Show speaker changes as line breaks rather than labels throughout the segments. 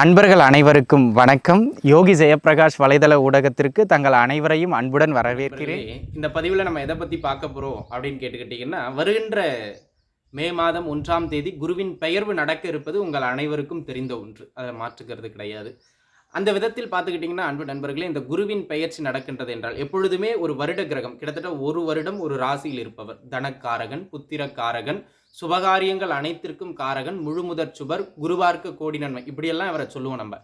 அன்பர்கள் அனைவருக்கும் வணக்கம். யோகி ஜெயபிரகாஷ் வலைதள ஊடகத்திற்கு தங்கள் அனைவரையும் அன்புடன் வரவேற்கிறேன்.
இந்த பதிவில் நம்ம எதை பற்றி பார்க்க போகிறோம் அப்படின்னு கேட்டுக்கிட்டிங்கன்னா வருகின்ற மே மாதம் ஒன்றாம் தேதி குருவின் பெயர்வு நடக்க இருப்பது உங்கள் அனைவருக்கும் தெரிந்த ஒன்று. அதை மாற்றுக்கிறது கிடையாது. அந்த விதத்தில் பார்த்துக்கிட்டிங்கன்னா அன்பு நண்பர்களே இந்த குருவின் பெயர்ச்சி நடக்கின்றது என்றால் எப்பொழுதுமே ஒரு வருட கிரகம் கிட்டத்தட்ட ஒரு வருடம் ஒரு ராசியில் இருப்பவர். தனக்காரகன் புத்திரக்காரகன் சுபகாரியங்கள் அனைத்திற்கும் காரகன் முழுமுதற் சுபர் குருவார்க்க கோடி நன்மை இப்படியெல்லாம் இவரை சொல்லுவோம் நம்ம.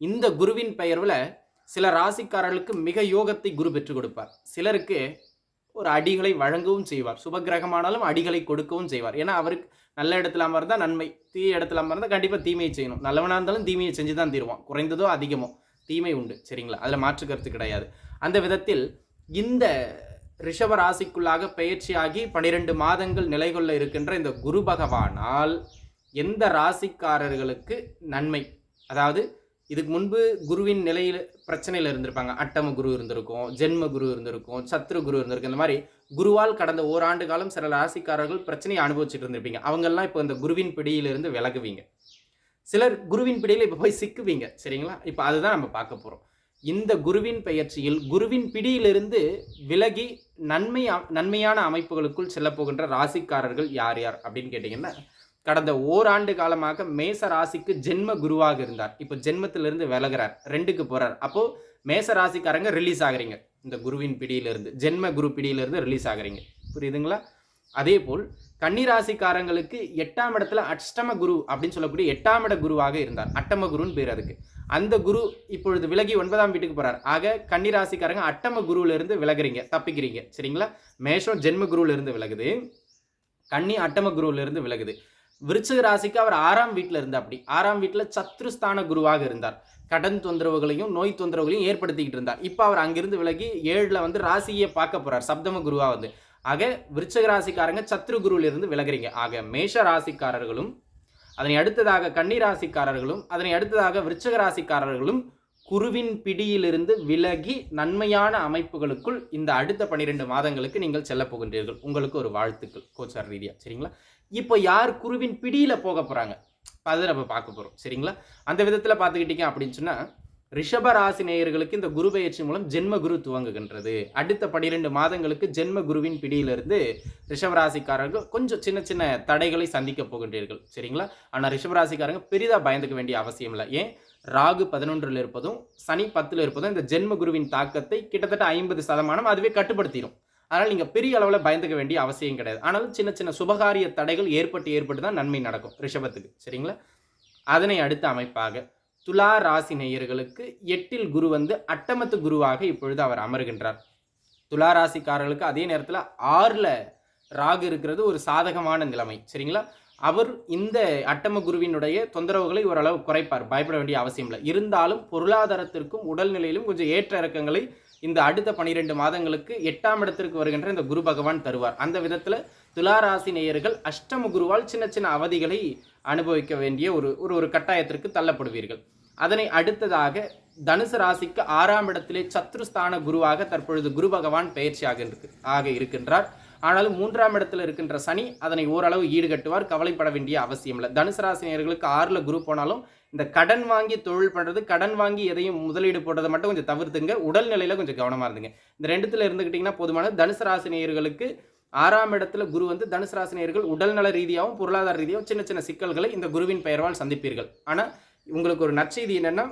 இந்த குருவின் பெயர்வில் சில ராசிக்காரர்களுக்கு மிக யோகத்தை குரு பெற்றுக் கொடுப்பார். சிலருக்கு ஒரு அடிகளை வழங்கவும் செய்வார். சுபகிரகமானாலும் அடிகளை கொடுக்கவும் செய்வார். ஏன்னா அவருக்கு நல்ல இடத்துல அமர்ந்தால் நன்மை தீய இடத்துல அமர்ந்தால் கண்டிப்பாக தீமையை செய்யணும். நல்லவனாக இருந்தாலும் தீமையை செஞ்சு தான் தீருவான். குறைந்ததோ அதிகமோ தீமை உண்டு. சரிங்களா? அதில் மாற்று கருத்து கிடையாது. அந்த விதத்தில் இந்த ரிஷப ராசிக்குள்ளாக பயிற்சியாகி பனிரெண்டு மாதங்கள் நிலை கொள்ள இருக்கின்ற இந்த குரு பகவானால் எந்த ராசிக்காரர்களுக்கு நன்மை அதாவது இதுக்கு முன்பு குருவின் நிலையில் பிரச்சனையில் இருந்திருப்பாங்க. அட்டம குரு இருந்திருக்கும் ஜென்ம குரு இருந்திருக்கும் சத்ரு குரு இருந்திருக்கும். இந்த மாதிரி குருவால் கடந்த ஓராண்டு காலம் சில ராசிக்காரர்கள் பிரச்சனையை அனுபவிச்சுட்டு இருந்திருப்பீங்க. அவங்கெல்லாம் இப்போ இந்த குருவின் பிடியிலிருந்து விலகுவீங்க. சிலர் குருவின் பிடியில் இப்போ போய் சிக்குவீங்க. சரிங்களா? இப்போ அதுதான் நம்ம பார்க்க போகிறோம் இந்த குருவின் பெயர்ச்சியில் குருவின் பிடியிலிருந்து விலகி நன்மை நன்மையான அமைப்புகளுக்குள் செல்ல போகின்ற ராசிக்காரர்கள் யார் யார் அப்படின்னு கேட்டிங்கன்னா கடந்த ஓராண்டு காலமாக மேச ராசிக்கு ஜென்ம குருவாக இருந்தார். இப்போ ஜென்மத்திலிருந்து விலகிறார். ரெண்டுக்கு போகிறார் அப்போது மேச ராசிக்காரங்க ரிலீஸ் ஆகுறீங்க. இந்த குருவின் பிடியிலிருந்து ஜென்ம குரு பிடியிலிருந்து ரிலீஸ் ஆகுறீங்க. புரியுதுங்களா? அதே போல் கன்னிராசிக்காரங்களுக்கு எட்டாம் இடத்துல அஷ்டம குரு அப்படின்னு சொல்லக்கூடிய எட்டாம் இட குருவாக இருந்தார். அட்டம குருன்னு பேர் அதுக்கு. அந்த குரு இப்பொழுது விலகி ஒன்பதாம் வீட்டுக்கு போறார். ஆக கன்னிராசிக்காரங்க அட்டம குருவிலிருந்து விலகுறீங்க. தப்பிக்கிறீங்க. சரிங்களா? மேஷம் ஜென்ம குருவிலிருந்து விலகுது. கன்னி அட்டம குருவிலிருந்து விலகுது. விருச்சிக ராசிக்கு அவர் ஆறாம் வீட்டில் இருந்தார் அப்படி ஆறாம் வீட்டில் சத்ருஸ்தான குருவாக இருந்தார். கடன் தொந்தரவுகளையும் நோய் தொந்தரவுகளையும் ஏற்படுத்திக்கிட்டு இருந்தார். இப்போ அவர் அங்கிருந்து விலகி ஏழில் வந்து ராசியை பார்க்க போறார். சப்தம குருவாக வந்து. ஆக விருச்சக ராசிக்காரங்க சத்ரு குருவிலிருந்து விலகிறீங்க விலகுறீங்க. ஆக மேஷ ராசிக்காரர்களும் அதனை அடுத்ததாக கன்னி ராசிக்காரர்களும் அதனை அடுத்ததாக விருச்சக ராசிக்காரர்களும் குருவின் பிடியிலிருந்து விலகி நன்மையான அமைப்புகளுக்குள் இந்த அடுத்த பன்னிரெண்டு மாதங்களுக்கு நீங்கள் செல்ல போகின்றீர்கள். உங்களுக்கு ஒரு வாழ்த்துக்கள் கோச்சார் ரீதியா. சரிங்களா? இப்போ யார் குருவின் பிடியில போக போறாங்க? அதை நம்ம பார்க்க போறோம். சரிங்களா? அந்த விதத்துல பார்த்துக்கிட்டீங்க அப்படின்னு சொன்னா ரிஷப ராசி நேயர்களுக்கு இந்த குரு பயிற்சி மூலம் ஜென்ம குரு துவங்குகின்றது. அடுத்த பனிரெண்டு மாதங்களுக்கு ஜென்ம குருவின் பிடியிலிருந்து ரிஷபராசிக்காரர்கள் கொஞ்சம் சின்ன சின்ன தடைகளை சந்திக்க போகின்றீர்கள். சரிங்களா? ஆனால் ரிஷபராசிக்காரங்க பெரிதாக பயந்துக்க வேண்டிய அவசியம் இல்லை. ஏன்? ராகு பதினொன்றில் இருப்பதும் சனி பத்தில் இருப்பதும் இந்த ஜென்ம குருவின் தாக்கத்தை கிட்டத்தட்ட ஐம்பது சதமானம் அதுவே கட்டுப்படுத்திடும் அதனால் நீங்கள் பெரிய அளவில் பயந்துக்க வேண்டிய அவசியம் கிடையாது. ஆனாலும் சின்ன சின்ன சுபகாரிய தடைகள் ஏற்பட்டு ஏற்பட்டு தான் நன்மை நடக்கும் ரிஷபத்துக்கு. சரிங்களா? அதனை அடுத்த அமைப்பாக துலா ராசி நேயர்களுக்கு எட்டில் குரு வந்து அட்டமத்து குருவாக இப்பொழுது அவர் அமர்கின்றார். துலா ராசிக்காரர்களுக்கு அதே நேரத்தில் ஆறில் ராகு இருக்கிறது ஒரு சாதகமான நிலைமை. சரிங்களா? அவர் இந்த அட்டம குருவினுடைய தொந்தரவுகளை ஓரளவு குறைப்பார். பயப்பட வேண்டிய அவசியம் இல்லை இருந்தாலும் பொருளாதாரத்திற்கும் உடல்நிலையிலும் கொஞ்சம் ஏற்ற இறக்கங்களை இந்த அடுத்த பனிரெண்டு மாதங்களுக்கு எட்டாம் இடத்திற்கு வருகின்ற இந்த குரு பகவான் தருவார். அந்த விதத்தில் துளாராசி நேயர்கள் அஷ்டம குருவால் சின்ன சின்ன அவதிகளை அனுபவிக்க வேண்டிய ஒரு ஒரு ஒரு கட்டாயத்திற்கு தள்ளப்படுவீர்கள். அதனை அடுத்ததாக தனுசு ராசிக்கு ஆறாம் இடத்திலே சத்ருஸ்தான குருவாக தற்பொழுது குரு பகவான் பயிற்சியாக இருக்கு ஆக இருக்கின்றார். ஆனாலும் மூன்றாம் இடத்துல இருக்கின்ற சனி அதனை ஓரளவு ஈடுகட்டுவார் கவலைப்பட வேண்டிய அவசியம் இல்லை. தனுசு ராசினியர்களுக்கு ஆறில் குரு போனாலும் இந்த கடன் வாங்கி தொழில் பண்ணுறது கடன் வாங்கி எதையும் முதலீடு போடுறதை மட்டும் கொஞ்சம் தவிர்த்துங்க. உடல்நிலையில் கொஞ்சம் கவனமாக இருந்துங்க. இந்த ரெண்டுத்தில் இருந்துக்கிட்டிங்கன்னா போதுமான தனுசு ராசினியர்களுக்கு ஆறாம் இடத்துல குரு வந்து தனுசு ராசினியர்கள் உடல்நல ரீதியாகவும் பொருளாதார ரீதியாகவும் சின்ன சின்ன சிக்கல்களை இந்த குருவின் பெயர்வால் சந்திப்பீர்கள். ஆனால் உங்களுக்கு ஒரு நற்செய்தி என்னென்னா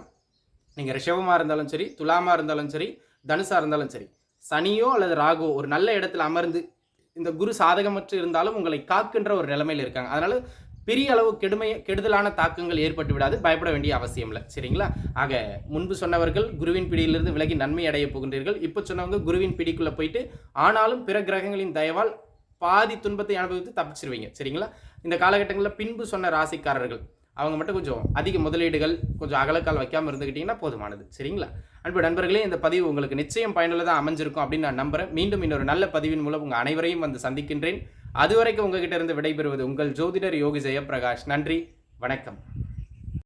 நீங்கள் ரிஷபமாக இருந்தாலும் சரி துலாமாக இருந்தாலும் சரி தனுசாக இருந்தாலும் சரி சனியோ அல்லது ராகோ ஒரு நல்ல இடத்துல அமர்ந்து இந்த குரு சாதகமற்று இருந்தாலும் உங்களை காக்கின்ற ஒரு நிலைமையில் இருக்காங்க. அதனால பெரிய அளவு கெடுமை கெடுதலான தாக்கங்கள் ஏற்பட்டு விடாது பயப்பட வேண்டிய அவசியம் இல்லை. சரிங்களா? ஆக முன்பு சொன்னவர்கள் குருவின் பிடியிலிருந்து விலகி நன்மை அடைய போகின்றீர்கள். இப்போ சொன்னவங்க குருவின் பிடிக்குள்ளே போயிட்டு ஆனாலும் பிற கிரகங்களின் தயவால் பாதி துன்பத்தை அனுபவித்து தப்பிச்சிருவீங்க. சரிங்களா? இந்த காலகட்டங்களில் பின்பு சொன்ன ராசிக்காரர்கள் அவங்க மட்டும் கொஞ்சம் அதிக முதலீடுகள் கொஞ்சம் அகலக்கால் வைக்காமல் இருந்துக்கிட்டிங்கன்னா போதுமானது. சரிங்களா? அன்பு நண்பர்களே இந்த பதிவு உங்களுக்கு நிச்சயம் பயனுள்ளதாக அமைஞ்சிருக்கும் அப்படின்னு நான் நம்புறேன். மீண்டும் இன்னொரு நல்ல பதிவின் மூலம் உங்கள் அனைவரையும் வந்து சந்திக்கின்றேன். அதுவரைக்கும் உங்ககிட்ட இருந்து விடைபெறுவது உங்கள் ஜோதிடர் யோகி ஜெயபிரகாஷ் நன்றி வணக்கம்.